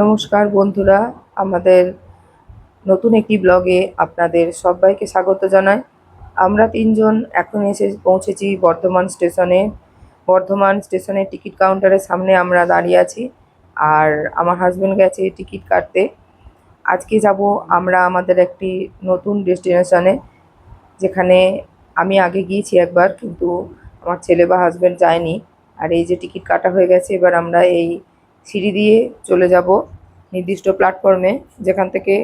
নমস্কার বন্ধুরা, আমাদের নতুন একটি ব্লগে আপনাদের সবাইকে স্বাগত জানাই। আমরা তিনজন এখন এসে পৌঁছেছি বর্ধমান স্টেশনে। বর্ধমান স্টেশনের টিকিট কাউন্টারের সামনে আমরা দাঁড়িয়ে আছি আর আমার হাজব্যান্ড গেছে টিকিট কাটতে। আজকে যাব আমরা আমাদের একটি নতুন ডেস্টিনেশনে, যেখানে আমি আগে গিয়েছি একবার কিন্তু আমার ছেলে বা হাজবেন্ড যায়নি। আর এই যে টিকিট কাটা হয়ে গেছে, এবার আমরা এই সিঁড়ি দিয়ে চলে যাব নির্দিষ্ট প্ল্যাটফর্মে যেখান থেকে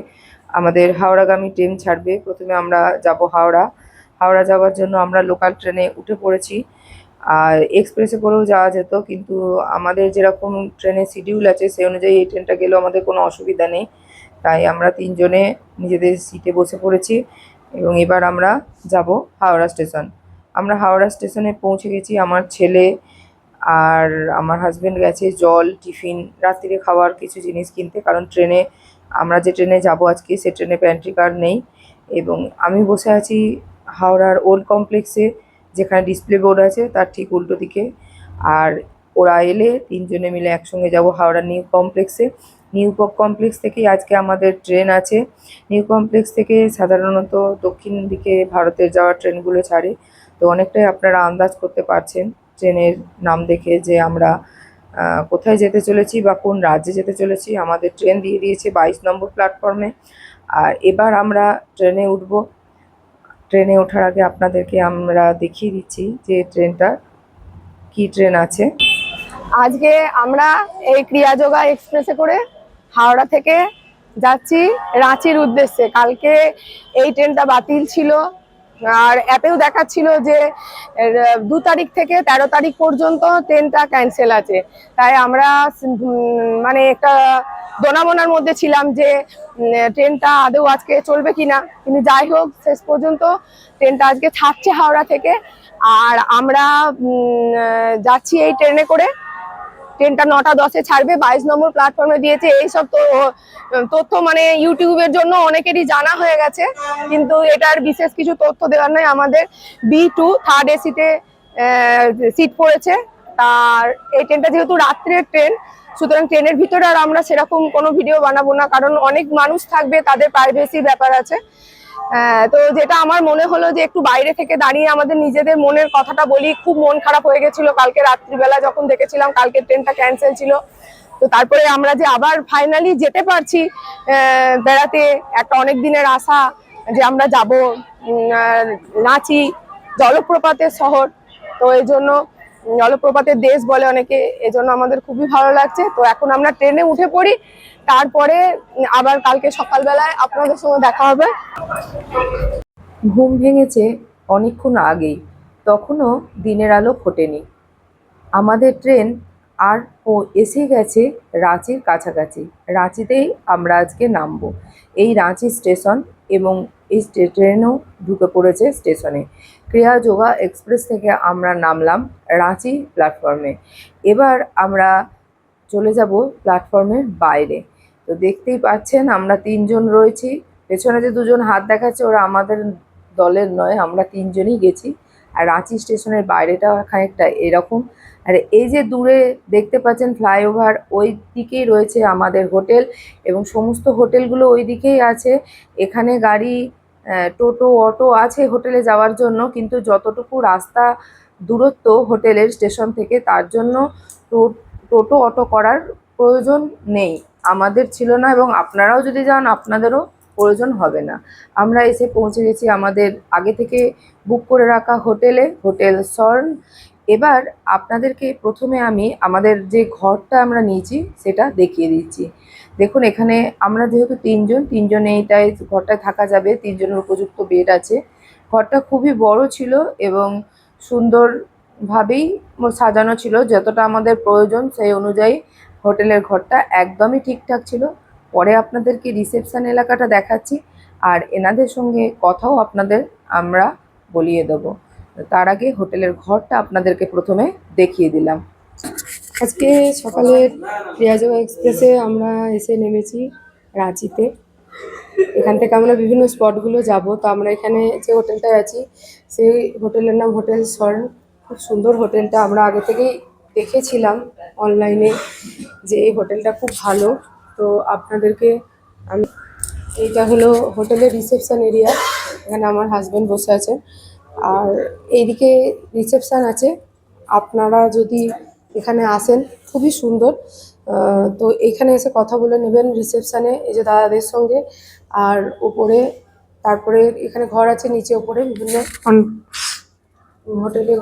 আমাদের হাওড়াগামী ট্রেন ছাড়বে। প্রথমে আমরা যাব হাওড়া। হাওড়া যাওয়ার জন্য আমরা লোকাল ট্রেনে উঠে পড়েছি। আর এক্সপ্রেসে করেও যাওয়া যেত, কিন্তু আমাদের যেরকম ট্রেনের শিডিউল আছে, সেই অনুযায়ী এই ট্রেনটা গেলেও আমাদের কোনো অসুবিধা নেই। তাই আমরা তিনজনে নিজেদের সিটে বসে পড়েছি এবং এবার আমরা যাব হাওড়া স্টেশন আমরা হাওড়া স্টেশনে পৌঁছে গেছি। আমার ছেলে আর আমার হাজবেন্ড গেছে জল, টিফিন, রাত্রিরে খাওয়ার কিছু জিনিস কিনতে। কারণ ট্রেনে আমরা যে ট্রেনে যাব আজকে, সে ট্রেনে প্যান্ট্রি কার নেই। এবং আমি বসে আছি হাওড়ার ওল্ড কমপ্লেক্সে যেখানে ডিসপ্লে বোর্ড আছে, তার ঠিক উল্টো দিকে। আর ওরা এলে তিনজনে মিলে একসঙ্গে যাব হাওড়া নিউ কমপ্লেক্সে নিউ কমপ্লেক্স থেকেই আজকে আমাদের ট্রেন আছে। নিউ কমপ্লেক্স থেকে সাধারণত দক্ষিণ দিকে ভারতের যাওয়ার ট্রেনগুলো ছাড়ে। তো অনেকটাই আপনারা আন্দাজ করতে পারছেন। ট্রেনের নাম দেখে যে আমরা কোথায় যেতে চলেছি বা কোন রাজ্যে যেতে চলেছি, আমাদের ট্রেন দিয়ে দিয়েছে বাইশ নম্বর প্ল্যাটফর্মে। আর এবার আমরা ট্রেনে উঠব। ট্রেনে ওঠার আগে আপনাদেরকে আমরা দেখিয়ে দিচ্ছি যে ট্রেনটা কি ট্রেন আছে। আজকে আমরা এই ক্রিয়াযোগা এক্সপ্রেসে করে হাওড়া থেকে যাচ্ছি রাঁচির উদ্দেশ্যে। কালকে এই ট্রেনটা বাতিল ছিল। আর অ্যাপেও দেখাচ্ছিল যে দু তারিখ থেকে তেরো তারিখ পর্যন্ত ট্রেনটা ক্যান্সেল আছে। তাই আমরা মানে একটা দোনামোনার মধ্যে ছিলাম যে ট্রেনটা আদৌ আজকে চলবে কিনা। কিন্তু যাই হোক, শেষ পর্যন্ত ট্রেনটা আজকে ছাড়ছে হাওড়া থেকে। আর আমরা যাচ্ছি এই ট্রেনে করে। ট্রেনটা নটা দশে ছাড়বে, বাইশ নম্বর প্ল্যাটফর্মে দিয়েছে। এইসব তো তথ্য মানে ইউটিউবের জন্য অনেকেরই জানা হয়ে গেছে। কিন্তু এটার বিশেষ কিছু তথ্য দেওয়ার নয় আমাদের বি টু থার্ড এসিতে সিট পড়েছে। আর এই ট্রেনটা যেহেতু রাত্রের ট্রেন, সুতরাং ট্রেনের ভিতরে আর আমরা সেরকম কোনো ভিডিও বানাবো না। কারণ অনেক মানুষ থাকবে, তাদের প্রাইভেসি ব্যাপার আছে। তো যেটা আমার মনে হলো যে একটু বাইরে থেকে দাঁড়িয়ে আমাদের নিজেদের মনের কথাটা বলি, খুব মন খারাপ হয়ে গেছিল কালকে রাত্রিবেলা যখন দেখেছিলাম কালকে ট্রেনটা ক্যান্সেল ছিল। তো তারপরে আমরা যে আবার ফাইনালি যেতে পারছি বেড়াতে একটা অনেক দিনের আশা যে আমরা যাব নাচি জলপ্রপাতের শহর। তো এই জন্য জলপ্রপাতের দেশ বলে অনেকে এজন্য আমাদের খুবই ভালো লাগছে। তো এখন আমরা ট্রেনে উঠে পড়ি। তারপরে আবার কালকে সকালবেলায় আপনাদের সঙ্গে দেখা হবে। ঘুম ভেঙেছে অনেকক্ষণ আগেই। তখনও দিনের আলো ফোটেনি। আমাদের ট্রেন আর ও এসে গেছে রাঁচির কাছাকাছি। রাঁচিতেই আমরা আজকে নামব। এই রাঁচি স্টেশন এবং এই ট্রেনও ঢুকে পড়েছে স্টেশনে। ক্রিয়া যোগা এক্সপ্রেস থেকে আমরা নামলাম রাঁচি প্ল্যাটফর্মে। এবার আমরা চলে যাব প্ল্যাটফর্মের বাইরে। তো দেখতেই পাচ্ছেন আমরা তিনজন রয়েছি। পেছনে যে দুজন হাত দেখাচ্ছে ওরা আমাদের দলের নয়, আমরা তিনজনই গেছি। আর রাঁচি স্টেশনের বাইরেটা খানিকটা এরকম। আর এই যে দূরে দেখতে পাচ্ছেন ফ্লাইওভার, ওই দিকেই রয়েছে আমাদের হোটেল এবং সমস্ত হোটেলগুলো ওই দিকেই আছে। এখানে গাড়ি টোটো, অটো আছে হোটেলে যাওয়ার জন্য, কিন্তু যতটুকু রাস্তা দূরত্ব হোটেলের স্টেশন থেকে, তার জন্য টোটো, অটো করার প্রয়োজন নেই। আমাদের ছিল না এবং আপনারাও যদি যান, আপনাদেরও প্রয়োজন হবে না। আমরা এসে পৌঁছে গেছি আমাদের আগে থেকে বুক করে রাখা হোটেলে, হোটেল সর্ন। এবার আপনাদেরকে প্রথমে আমি আমাদের যে ঘরটা আমরা নিয়েছি, সেটা দেখিয়ে দিচ্ছি। দেখুন, এখানে আমরা যেহেতু তিনজন তিনজন এইটাই ঘরটায় থাকা যাবে, তিনজনের উপযুক্ত বেড আছে। ঘরটা খুবই বড় ছিল এবং সুন্দরভাবেই সাজানো ছিল। যতটা আমাদের প্রয়োজন, সেই অনুযায়ী হোটেলের ঘরটা একদমই ঠিকঠাক ছিল। পরে আপনাদেরকে রিসেপশন এলাকাটা দেখাচ্ছি, আর এনাদের সঙ্গে কথাও আপনাদের আমরা বলিয়ে দেবো। তার আগে হোটেলের ঘরটা আপনাদেরকে প্রথমে দেখিয়ে দিলাম। আজকে সকালে রিয়াজোগা এক্সপ্রেসে আমরা এসে নেমেছি রাঁচিতে। এখান থেকে আমরা বিভিন্ন স্পটগুলো যাব। তো আমরা এখানে যে হোটেলটায় আছি, সেই হোটেলের নাম হোটেল স্বর্ণ। খুব সুন্দর হোটেলটা। আমরা আগে থেকেই দেখেছিলাম অনলাইনে যে এই হোটেলটা খুব ভালো। তো আপনাদেরকে আমি, এইটা হলো হোটেলের রিসেপশন এরিয়া। এখানে আমার হাজব্যান্ড বসে আছে আর এইদিকে রিসেপশান আছে। আপনারা যদি এখানে আসেন খুবই সুন্দর। তো এখানে এসে কথা বলে নেবেন রিসেপশানে এই যে দাদাদের সঙ্গে। আর উপরে তারপরে এখানে ঘর আছে নিচে উপরে বিভিন্ন হোটেলে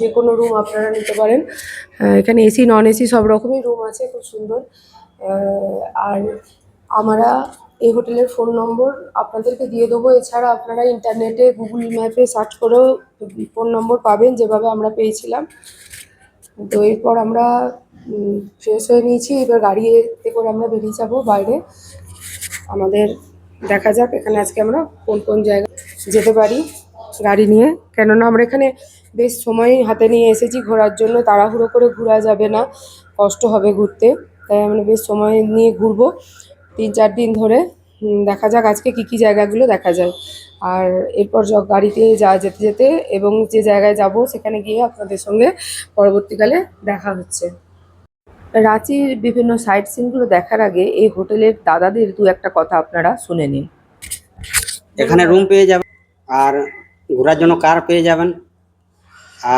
যে কোনো রুম আপনারা নিতে পারেন। এখানে এসি নন এসি সব রকমই রুম আছে খুব সুন্দর। আর আমরা এই হোটেলের ফোন নম্বর আপনাদেরকে দিয়ে দেবো। এছাড়া আপনারা ইন্টারনেটে গুগল ম্যাপে সার্চ করেও ফোন নম্বর পাবেন, যেভাবে আমরা পেয়েছিলাম। তো এরপর আমরা ফ্রেশ হয়ে নিয়েছি। এবার গাড়িতে করে আমরা বেরিয়ে যাব বাইরে। আমাদের দেখা যাক এখানে আজকে আমরা কোন কোন জায়গায় যেতে পারি গাড়ি নিয়ে। কেননা আমরা এখানে বেশ সময় হাতে নিয়ে এসেছি ঘোরার জন্য, তাড়াহুড়ো করে ঘোরা যাবে না, কষ্ট হবে ঘুরতে। তাই আমরা বেশ সময় নিয়ে ঘুরবো। তিন চার দিন ধরে দেখা যাক আজকে কী কী জায়গাগুলো দেখা যায়। আর এরপর গাড়িতে যা, যেতে যেতে এবং যে জায়গায় যাব সেখানে গিয়ে আপনাদের সঙ্গে পরবর্তীকালে দেখা হচ্ছে। রাঁচির বিভিন্ন সাইট সিনগুলো দেখার আগে এই হোটেলের দাদাদের দু একটা কথা আপনারা শুনে নিন। এখানে রুম পেয়ে যাবেন, আর ঘোরার জন্য কার পেয়ে যাবেন,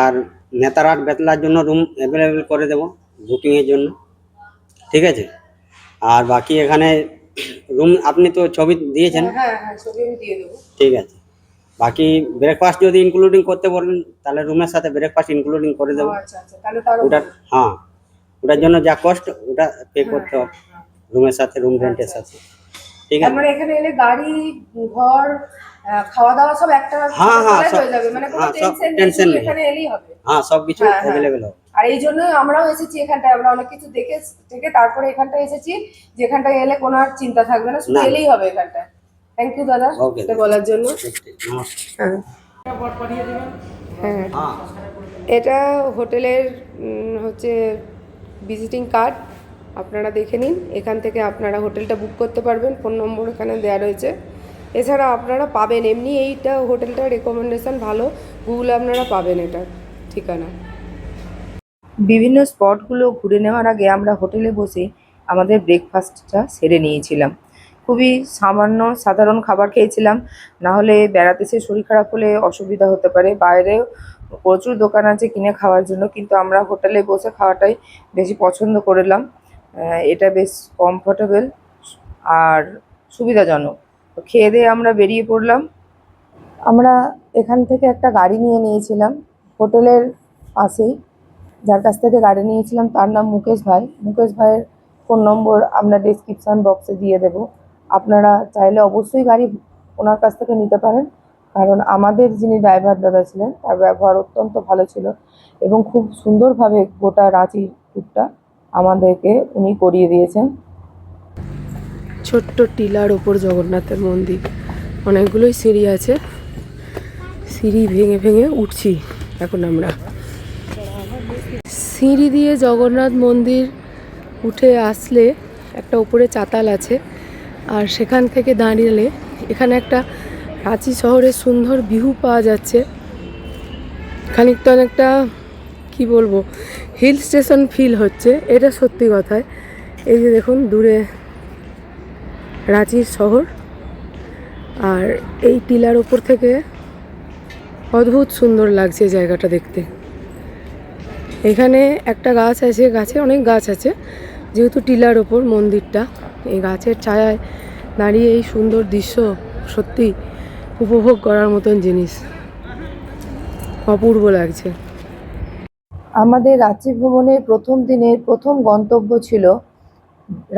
আর নেতারহাট বেতলার জন্য রুম অ্যাভেলেবেল করে দেব বুকিংয়ের জন্য। ঠিক আছে? আর বাকি এখানে রুম আপনি তো ছবি দিয়েছেন। হ্যাঁ হ্যাঁ ছবি আমি দিয়ে দেবো। ঠিক আছে। বাকি ব্রেকফাস্ট যদি ইনক্লুডিং করতে বলেন তাহলে রুমের সাথে ব্রেকফাস্ট ইনক্লুডিং করে দেবো। আচ্ছা আচ্ছা তাহলে ওটা হ্যাঁ ওটার জন্য যা কষ্ট ওটা পে করতে হবে। রুমের সাথে রুম রেন্টের সাথে। ঠিক আছে? মানে এখানে এলে গাড়ি ঘর খাওয়া দাওয়া সব একটা হ্যাঁ, হ্যাঁ, হয়ে যাবে। মানে কোনো হ্যাঁ, টেনশন নেই শুধু নেই। এখানে এলেই হবে। হ্যাঁ সব কিছু হ্যাঁ, হ্যাঁ। হবে। আর এই জন্যই আমরাও এসেছি এখানটায়। আমরা অনেক কিছু দেখে থেকে তারপরে এখানটায় এসেছি। যেখানটায় এলে কোনো আর চিন্তা থাকবে না শুধু এলেই হবে এখানটায়। থ্যাংক ইউ দাদা এটা বলার জন্য। হ্যাঁ। হ্যাঁ। হ্যাঁ। এটা হোটেলের হচ্ছে ভিজিটিং কার্ড আপনারা দেখে নিন। এখান থেকে আপনারা হোটেলটা বুক করতে পারবেন। ফোন নম্বর এখানে দেওয়া রয়েছে। এছাড়া আপনারা পাবেন। এমনি এইটা হোটেলটার রেকমেন্ডেশন ভালো গুগলে আপনারা পাবেন এটা ঠিকানা। বিভিন্ন স্পটগুলো ঘুরে নেওয়ার আগে আমরা হোটেলে বসে আমাদের ব্রেকফাস্টটা সেরে নিয়েছিলাম। খুবই সামান্য সাধারণ খাবার খেয়েছিলাম, না হলে বেড়াতে সে শরীর খারাপ হলে অসুবিধা হতে পারে। বাইরেও প্রচুর দোকান আছে কিনে খাওয়ার জন্য, কিন্তু আমরা হোটেলে বসে খাওয়াটাই বেশি পছন্দ করলাম। এটা বেশ কমফোর্টেবল আর সুবিধাজনক। খেয়ে দিয়ে আমরা বেরিয়ে পড়লাম। আমরা এখান থেকে একটা গাড়ি নিয়ে নিয়েছিলাম, হোটেলের পাশেই। যার কাছ থেকে গাড়ি নিয়েছিলাম, তার নাম মুকেশ ভাই। মুকেশ ভাইয়ের ফোন নম্বর আমরা ডিসক্রিপশান বক্সে দিয়ে দেব। আপনারা চাইলে অবশ্যই গাড়ি ওনার কাছ থেকে নিতে পারেন। কারণ আমাদের যিনি ড্রাইভার দাদা ছিলেন, তার ব্যবহার অত্যন্ত ভালো ছিল এবং খুব সুন্দরভাবে গোটা রাঁচি ট্যুরটা আমাদেরকে উনি করিয়ে দিয়েছেন। ছোট্ট টিলার ওপর জগন্নাথের মন্দির। অনেকগুলোই সিঁড়ি আছে। সিঁড়ি ভেঙে ভেঙে উঠছি এখন আমরা। সিঁড়ি দিয়ে জগন্নাথ মন্দির উঠে আসলে একটা উপরে চাতাল আছে আর সেখান থেকে দাঁড়িয়ে এখানে একটা রাঁচি শহরের সুন্দর ভিউ পাওয়া যাচ্ছে। খানিকটা অনেকটা, কি বলব হিল স্টেশন ফিল হচ্ছে। এটা সত্যি কথায়। এই যে দেখুন, দূরে রাঁচির শহর। আর এই টিলার ওপর থেকে অদ্ভুত সুন্দর লাগছে জায়গাটা দেখতে। এখানে একটা গাছ আছে, গাছে অনেক গাছ আছে, যেহেতু টিলার ওপর মন্দিরটা। এই গাছের ছায়ায় দাঁড়িয়ে এই সুন্দর দৃশ্য সত্যি উপভোগ করার মতন জিনিস। অপূর্ব লাগছে। আমাদের রাঁচি ভ্রমণের প্রথম দিনের প্রথম গন্তব্য ছিল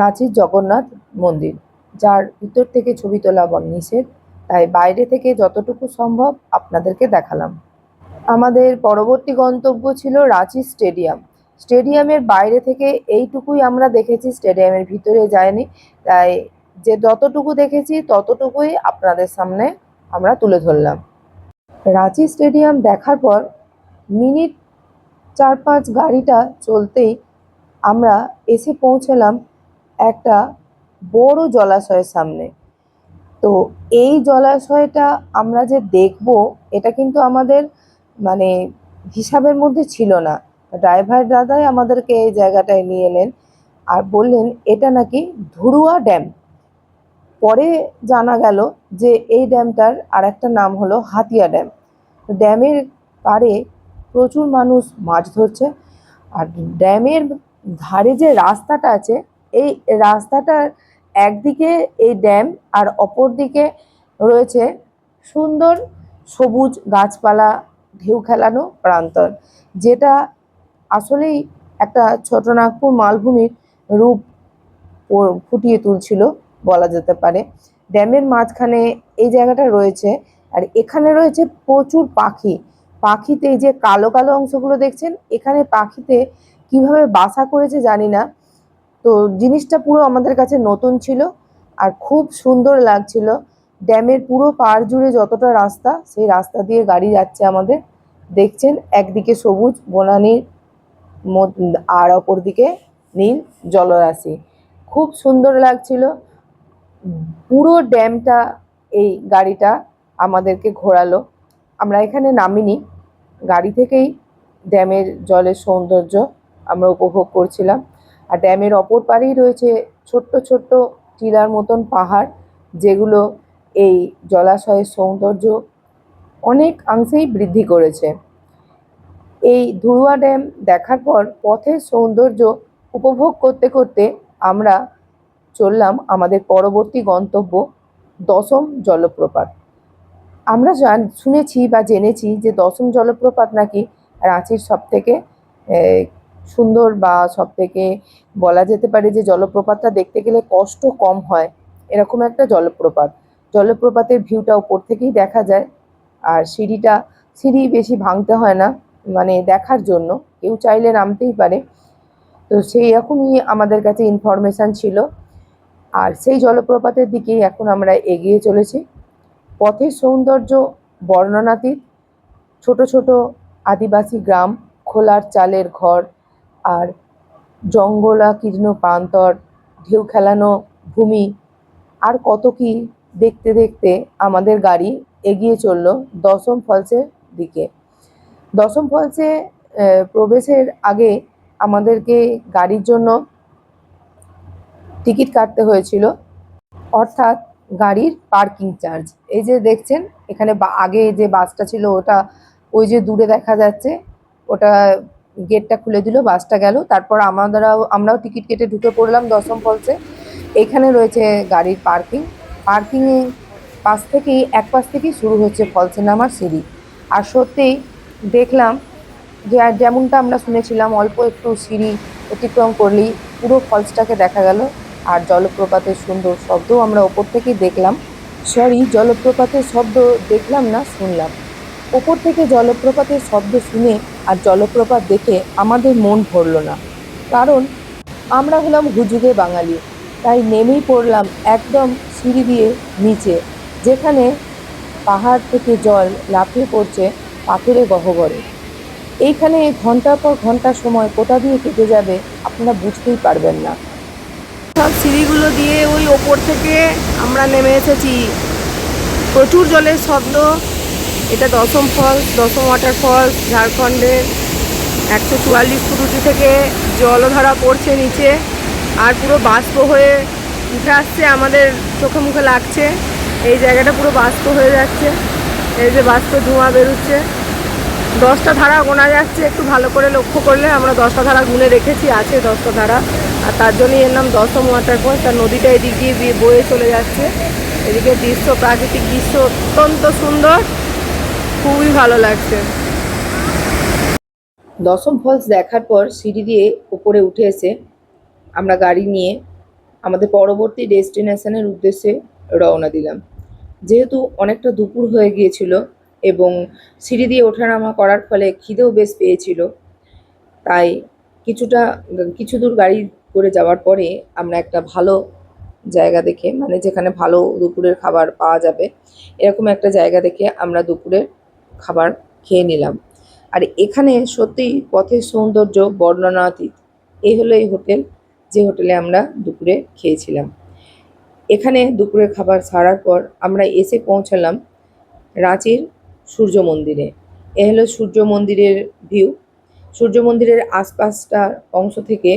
রাঁচির জগন্নাথ মন্দির। যার ভিতর থেকে ছবি তোলা নিষেধ, তাই বাইরে থেকে যতটুকু সম্ভব আপনাদেরকে দেখালাম। আমাদের পরবর্তী গন্তব্য ছিল রাঁচি স্টেডিয়াম। স্টেডিয়ামের বাইরে থেকে এইটুকুই আমরা দেখেছি, স্টেডিয়ামের ভিতরে যায়নি। তাই যে যতটুকু দেখেছি, ততটুকুই আপনাদের সামনে আমরা তুলে ধরলাম। রাঁচি স্টেডিয়াম দেখার পর মিনিট চার পাঁচ গাড়িটা চলতেই আমরা এসে পৌঁছলাম একটা বড় জলাশয়ের সামনে। তো এই জলাশয়টা আমরা যে দেখব, এটা কিন্তু আমাদের মানে হিসাবের মধ্যে ছিল না। ড্রাইভার দাদাই আমাদেরকে এই জায়গাটায় নিয়ে এলেন আর বললেন, এটা নাকি ধুরুয়া ড্যাম। পরে জানা গেল যে এই ড্যামটার আর একটা নাম হলো হাতিয়া ড্যাম। ড্যামের পারে প্রচুর মানুষ মাছ ধরছে। আর ড্যামের ধারে যে রাস্তাটা আছে এই রাস্তাটার একদিকে এই ড্যাম আর অপর দিকে রয়েছে সুন্দর সবুজ গাছপালা, ঢেউ খেলানো প্রান্তর, যেটা আসলেই একটা ছোটনাগপুর মালভূমির রূপ ফুটিয়ে তুলছিল বলা যেতে পারে। ড্যামের মাঝখানে এই জায়গাটা রয়েছে আর এখানে রয়েছে প্রচুর পাখি। পাখিতে যে কালো কালো অংশগুলো দেখছেন, এখানে পাখিতে কীভাবে বাসা করেছে জানি না। তো জিনিসটা পুরো আমাদের কাছে নতুন ছিল আর খুব সুন্দর লাগছিল। ড্যামের পুরো পাড় জুড়ে যতটা রাস্তা, সেই রাস্তা দিয়ে গাড়ি যাচ্ছে আমাদের। দেখছেন, একদিকে সবুজ, বনানীর আর অপর দিকে নীল জলরাশি। খুব সুন্দর লাগছিল। পুরো ড্যামটা, এই গাড়িটা আমাদেরকে ঘোরালো। আমরা এখানে নামিনি। গাড়ি থেকেই ড্যামের জলের সৌন্দর্য আমরা উপভোগ করছিলাম। আর ড্যামের অপর পাড়েই রয়েছে ছোট্ট ছোট্ট টিলার মতন পাহাড়, যেগুলো এই জলাশয়ের সৌন্দর্য অনেক অংশেই বৃদ্ধি করেছে। এই ধুরুয়া ড্যাম দেখার পর পথের সৌন্দর্য উপভোগ করতে করতে আমরা চললাম আমাদের পরবর্তী গন্তব্য দশম জলপ্রপাত। আমরা জান, শুনেছি বা জেনেছি যে দশম জলপ্রপাত নাকি রাঁচির সব থেকে সুন্দর বা সব থেকে বলা যেতে পারে যে জলপ্রপাতটা দেখতে গেলে কষ্ট কম হয়, এরকম একটা জলপ্রপাত। জলপ্রপাতের ভিউটা উপর থেকেই দেখা যায়, আর সিঁড়িটা, সিঁড়ি বেশি ভাঙতে হয় না মানে দেখার জন্য, কেউ চাইলে নামতেই পারে। তো সেই রকমই আমাদের কাছে ইনফরমেশান ছিল। আর সেই জলপ্রপাতের দিকেই এখন আমরা এগিয়ে চলেছি। পথের সৌন্দর্য, বর্ণনাতীত, ছোট ছোট আদিবাসী গ্রাম, খোলার চালের ঘর আর জঙ্গলাকীর্ণ প্রান্তর, ঢেউ খেলানো ভূমি, আর কত কি দেখতে দেখতে আমাদের গাড়ি এগিয়ে চলল দশম ফলসের দিকে। দশম ফলসে প্রবেশের আগে আমাদেরকে গাড়ির জন্য টিকিট কাটতে হয়েছিল। অর্থাৎ গাড়ির পার্কিং চার্জ। এই যে দেখছেন, এখানে আগে যে বাসটা ছিল ওটা ওই যে দূরে দেখা যাচ্ছে, ওটা গেটটা খুলে দিল, বাসটা গেল। তারপর আমাদেরও, আমরাও টিকিট কেটে ঢুকে পড়লাম দশম ফলসে। এখানে রয়েছে গাড়ির পার্কিং। পার্কিংয়ে পাশ থেকেই, এক পাশ থেকেই শুরু হচ্ছে ফলসে নামার সিঁড়ি। আর সত্যিই দেখলাম যে যেমনটা আমরা শুনেছিলাম, অল্প একটু সিঁড়ি অতিক্রম করলেই পুরো ফলসটাকে দেখা গেল। আর জলপ্রপাতের সুন্দর শব্দও আমরা ওপর থেকেই দেখলাম। সরি, জলপ্রপাতের শব্দ দেখলাম না, শুনলাম। ওপর থেকে জলপ্রপাতের শব্দ শুনে আর জলপ্রপাত দেখে আমাদের মন ভরল না। কারণ আমরা হলাম হুজুগে বাঙালি, তাই নেমেই পড়লাম একদম সিঁড়ি দিয়ে নিচে, যেখানে পাহাড় থেকে জল লাফিয়ে পড়ছে পাথুরে গহ্বরে। এইখানে ঘণ্টার পর ঘণ্টা সময় কোথা দিয়ে কেটে যাবে আপনারা বুঝতেই পারবেন না। সব সিঁড়িগুলো দিয়ে ওই ওপর থেকে আমরা নেমে এসেছি। প্রচুর জলের শব্দ এটা দশম ফলস দশম ওয়াটার ফলস ঝাড়খণ্ডের একশো চুয়াল্লিশ ফুট উঁচু থেকে জলধারা পড়ছে নিচে। আর পুরো বাষ্প হয়ে উঠে আসছে, আমাদের চোখে মুখে লাগছে। এই জায়গাটা পুরো বাষ্প হয়ে যাচ্ছে। এই যে বাষ্প ধোঁয়া বেরোচ্ছে। দশটা ধারা গোনা যাচ্ছে, একটু ভালো করে লক্ষ্য করলে আমরা দশটা ধারা গুনে রেখেছি, আছে দশটা ধারা। আর তার জন্যই এর নাম দশম ওয়াটার ওয়াটারফলস আর নদীটা এদিক দিয়ে বয়ে চলে যাচ্ছে। এদিকে দৃশ্য, প্রাকৃতিক দৃশ্য অত্যন্ত সুন্দর। খুবই ভালো লাগছে। দশম ফলস দেখার পর সিঁড়ি দিয়ে উপরে উঠে এসে আমরা গাড়ি নিয়ে আমাদের পরবর্তী ডেস্টিনেশনের উদ্দেশ্যে রওনা দিলাম। যেহেতু অনেকটা দুপুর হয়ে গিয়েছিল এবং সিঁড়ি দিয়ে ওঠানামা করার ফলে খিদেও বেশ পেয়েছিল, তাই কিছুটা, কিছু দূর গাড়ি করে যাওয়ার পরে আমরা একটা ভালো জায়গা দেখে মানে যেখানে ভালো দুপুরের খাবার পাওয়া যাবে, এরকম একটা জায়গা দেখে আমরা দুপুরের খাবার খেয়ে নিলাম। আর এখানে সত্যিই পথের সৌন্দর্য, বর্ণনাতীত। এই হলো এই হোটেল, যে হোটেলে আমরা দুপুরে খেয়েছিলাম। এখানে দুপুরের খাবার সারার পর আমরা এসে পৌঁছালাম রাঁচির সূর্য মন্দিরে। এ হলো সূর্য মন্দিরের ভিউ সূর্য মন্দিরের আশপাশটার অংশ থেকে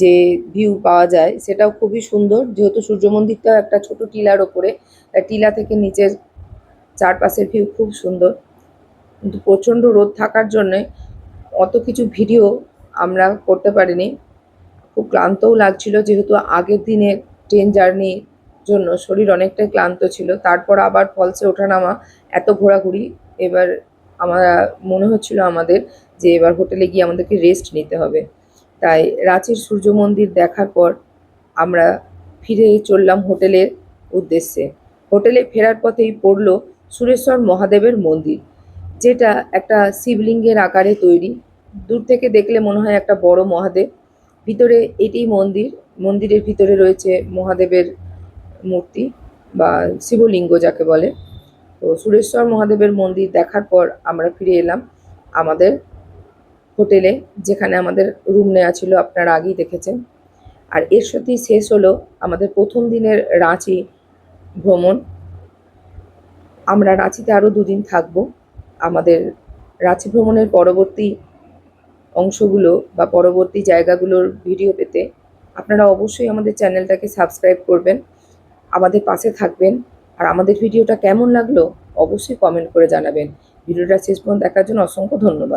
যে ভিউ পাওয়া যায়, সেটাও খুবই সুন্দর। যেহেতু সূর্য মন্দিরটাও একটা ছোট টিলার ওপরে টিলা থেকে নিচের চারপাশের ভিউ খুব সুন্দর। কিন্তু প্রচণ্ড রোদ থাকার জন্যে অত কিছু ভিডিও আমরা করতে পারিনি। খুব ক্লান্তও লাগছিল, যেহেতু আগের দিনের ট্রেন জার্নির জন্য শরীর অনেকটাই ক্লান্ত ছিল, তারপর আবার ফলসে ওঠানামা, এত ঘোরাঘুরি। এবার আমরা, মনে হচ্ছিল আমাদের যে এবার হোটেলে গিয়ে আমাদেরকে রেস্ট নিতে হবে। তাই রাঁচির সূর্য মন্দির দেখার পর আমরা ফিরে চললাম হোটেলের উদ্দেশ্যে। হোটেলে ফেরার পথেই পড়ল সুরেশ্বর মহাদেবের মন্দির। যেটা একটা শিবলিঙ্গের আকারে তৈরি। দূর থেকে দেখলে মনে হয় একটা বড় মহাদেব। ভিতরে এটি মন্দির। মন্দিরের ভিতরে রয়েছে মহাদেবের মূর্তি বা শিবলিঙ্গ যাকে বলে। তো সুরেশ্বর মহাদেবের মন্দির দেখার পর আমরা ফিরে এলাম আমাদের হোটেলে, যেখানে আমাদের রুম নেওয়া ছিল, আপনারা আগেই দেখেছেন। আর এর সাথেই শেষ হলো আমাদের প্রথম দিনের রাঁচি ভ্রমণ। আমরা রাঁচিতে আরও দুদিন থাকব। আমাদের রাঁচি ভ্রমণের পরবর্তী অংশগুলো বা পরবর্তী জায়গাগুলোর ভিডিও পেতে আপনারা অবশ্যই আমাদের চ্যানেলটাকে সাবস্ক্রাইব করবেন, আমাদের পাশে থাকবেন আর আমাদের ভিডিওটা কেমন লাগল অবশ্যই কমেন্ট করে জানাবেন। ভিডিওটা শেষ পর্যন্ত দেখার জন্য অসংখ্য ধন্যবাদ।